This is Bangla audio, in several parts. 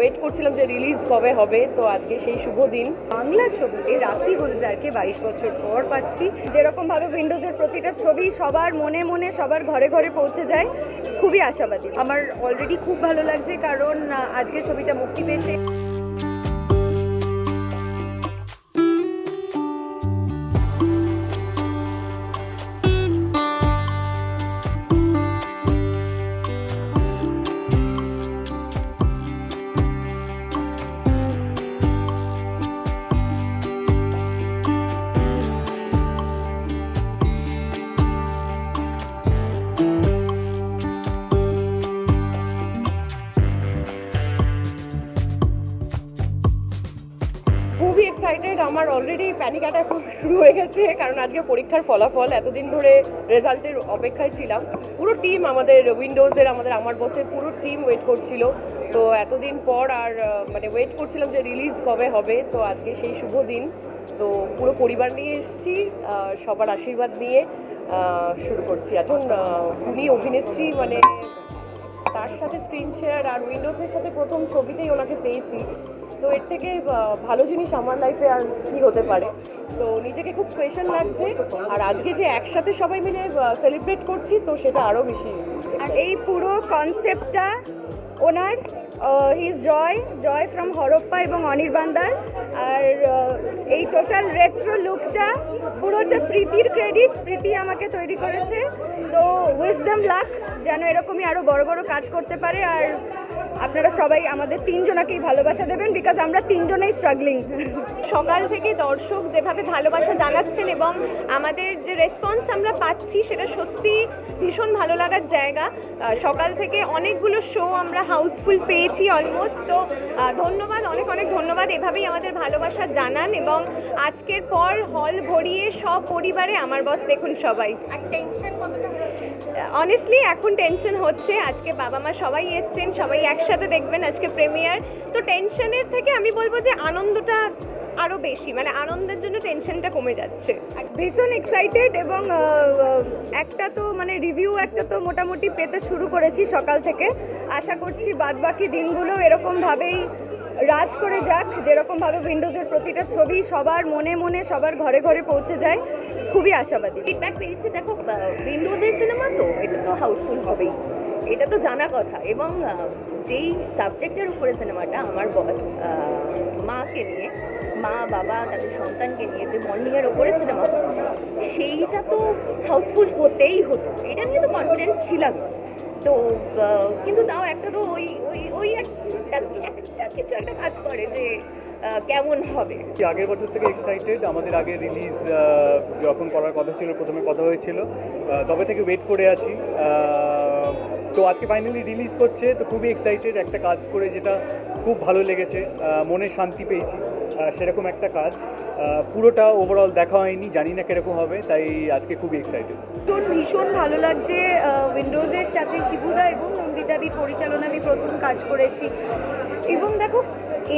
ওয়েট করছিলাম যে রিলিজ কবে হবে, তো আজকে সেই শুভ দিন। বাংলা ছবিতে রাখি গুলজারকে বাইশ বছর পর পাচ্ছি। যেরকমভাবে উইন্ডোজের প্রতিটা ছবি সবার মনে মনে সবার ঘরে ঘরে পৌঁছে যায়, খুবই আশাবাদী। আমার অলরেডি খুব ভালো লাগছে, কারণ আজকে ছবিটা মুক্তি পেয়েছে। আমার অলরেডি প্যানিক অ্যাটাক শুরু হয়ে গেছে, কারণ আজকে পরীক্ষার ফলাফল, এতদিন ধরে রেজাল্টের অপেক্ষায় ছিলাম। পুরো টিম আমাদের উইন্ডোজের আমাদের আমার বসের পুরো টিম ওয়েট করছিল। তো এতদিন পর আর মানে ওয়েট করছিলাম যে রিলিজ কবে হবে, তো আজকে সেই শুভ দিন। তো পুরো পরিবার নিয়ে এসেছি সবার আশীর্বাদ নিয়ে শুরু করছি। এখন উনি অভিনেত্রী মানে তার সাথে স্ক্রিন শেয়ার আর উইন্ডোজের সাথে প্রথম ছবিতেই ওনাকে পেয়েছি। তো এর থেকে ভালো জিনিস আমার লাইফে আর কি হতে পারে। তো নিজেকে খুব স্পেশাল লাগছে। আর আজকে যে একসাথে সবাই মিলে সেলিব্রেট করছি, তো সেটা আরও বেশি আর এই পুরো কনসেপ্টটা ওনার হিজ জয় জয় ফ্রম হরপ্পা এবং অনির্বান্দার আর এই টোটাল রেট্রো লুকটা পুরোটা প্রীতির ক্রেডিট প্রীতি আমাকে তৈরি করেছে। তো উইশ দেম লাক যেন এরকমই আরও বড় বড় কাজ করতে পারে। আর আপনারা সবাই আমাদের তিনজনাকেই ভালোবাসা দেবেন বিকজ আমরা তিনজনেই স্ট্রাগলিং সকাল থেকে দর্শক যেভাবে ভালোবাসা জানাচ্ছেন এবং আমাদের যে রেসপন্স আমরা পাচ্ছি, সেটা সত্যি ভীষণ ভালো লাগার জায়গা। সকাল থেকে অনেকগুলো শো আমরা হাউসফুল পেয়েছি অলমোস্ট তো ধন্যবাদ অনেক অনেক ধন্যবাদ। এভাবেই আমাদের ভালোবাসা জানান এবং আজকের পর হল ভরিয়ে সব পরিবারে আমার বস দেখুন সবাই। আর টেনশন অনেস্টলি এখন টেনশন হচ্ছে। আজকে বাবা মা সবাই এসছেন সবাই একসাথে দেখবেন আজকে প্রেমিয়ার তো টেনশনের থেকে আমি বলব যে আনন্দটা আরও বেশি মানে আনন্দের জন্য টেনশনটা কমে যাচ্ছে। ভীষণ এক্সাইটেড এবং একটা তো মানে রিভিউ একটা তো মোটামুটি পেতে শুরু করেছি সকাল থেকে। আশা করছি বাদবাকি দিনগুলো এরকমভাবেই রাজ করে যাক, যেরকমভাবে উইন্ডোজের প্রতিটা ছবি সবার মনে মনে সবার ঘরে ঘরে পৌঁছে যায়, খুবই আশাবাদী। ফিডব্যাক পেয়েছি, দেখো উইন্ডোজের সিনেমা তো, এটা তো হাউসফুল হবেই। এটা তো জানা কথা। এবং যেই সাবজেক্টের উপরে সিনেমাটা আমার বস মাকে নিয়ে মা, বাবা, তাদের সন্তানকে নিয়ে যে বন্ডিংয়ের ওপরে সিনেমা সেইটা তো হাউসফুল হতেই হতো। এটা নিয়ে তো কনফিডেন্ট ছিলাম। তো কিন্তু তাও একটা তো ওই ওই ওই একটা একটা কিছু একটা কাজ করে যে কেমন হবে। আগের বছর থেকে এক্সাইটেড আমাদের আগে রিলিজ যখন করার কথা ছিল, প্রথমে কথা হয়েছিল। তবে থেকে ওয়েট করে আছি। তো আজকে ফাইনালি রিলিজ করছে তো খুবই এক্সাইটেড একটা কাজ করে যেটা খুব ভালো লেগেছে মনে শান্তি পেয়েছি সেরকম একটা কাজ। পুরোটা ওভারঅল দেখা হয়নি জানি না কীরকম হবে তাই আজকে খুবই এক্সাইটেড ভীষণ ভীষণ ভালো লাগছে উইন্ডোজের সাথে শিবুদা এবং নন্দিতাদির পরিচালনা আমি প্রথম কাজ করেছি। এবং দেখো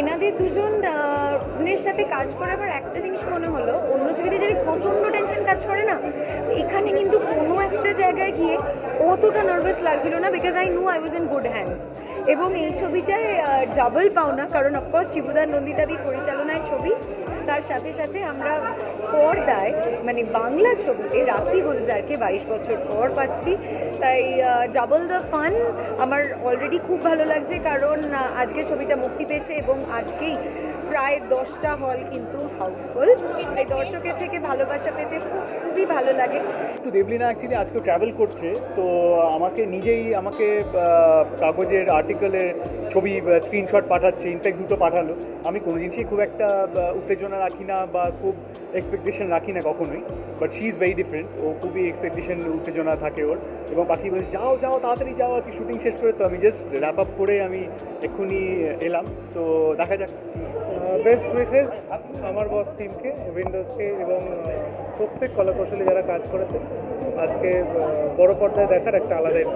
এনাদের দুজন আহ, এর সাথে কাজ করে আমার একটা জিনিস মনে হলো অন্য ছবিতে যদি প্রচণ্ড টেনশন কাজ করে না এখানে কিন্তু জায়গায় গিয়ে অতটা নার্ভাস লাগছিল না because I know I was in good hands এবং এই ছবিটায় ডাবল পাওনা কারণ অফকোর্স শিবুদার নন্দিতাদির পরিচালনায় ছবি। তার সাথে সাথে আমরা পর্দায় মানে বাংলা ছবিতে রাখি গুলজারকে বাইশ বছর পর পাচ্ছি। তাই ডাবল দ্য ফান আমার অলরেডি খুব ভালো লাগছে, কারণ আজকে ছবিটা মুক্তি পেয়েছে এবং আজকেই প্রায় দশটা হল কিন্তু হাউসফুল তাই দর্শকের থেকে ভালোবাসা পেতে খুবই ভালো লাগে। তো দেবলিনা অ্যাকচুয়ালি আজকে ট্রাভেল করছে, তো আমাকে নিজেই আমাকে কাগজের আর্টিকেলের ছবি স্ক্রিনশট পাঠাচ্ছে ইনফ্যাক্ট দুটো পাঠালো। আমি কোনো জিনিসই খুব একটা উত্তেজনা রাখি না বা খুব এক্সপেকটেশন রাখি না কখনোই but she is very different ও খুবই এক্সপেকটেশন উত্তেজনা থাকে ওর। এবং পাখি বলছে, যাও যাও, তাড়াতাড়ি যাও, আজকে শুটিং শেষ করে তো আমি জাস্ট র্যাপ আপ করে আমি এক্ষুনি এলাম। তো দেখা যাক। বেস্ট উইশেস আমার বস টিমকে উইন্ডোজকে এবং প্রত্যেক কলাকৌশলী যারা কাজ করেছে। আজকে বড় পর্দায় দেখার একটা আলাদাই।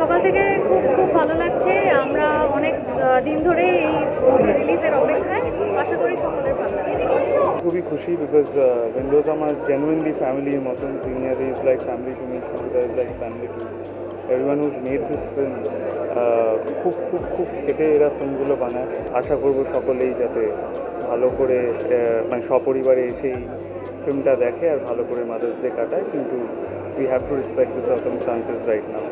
সকাল থেকে খুব খুব ভালো লাগছে। আমরা অনেক দিন ধরে এই রিলিজের অপেক্ষায়। আশা করি সকলের ভালো খুবই খুশি বিকজ উইন্ডোজ আমার জেনুইনলি ফ্যামিলির মতন senior is like family to me is like family to everyone who's made this film খুব খুব খুব খেটে এরা ফিল্মগুলো বানায়। আশা করব সকলেই যাতে ভালো করে মানে সপরিবারে এসেই ফিল্মটা দেখে আর ভালো করে মাদার্স ডে কাটায়, কিন্তু we have to respect the circumstances right now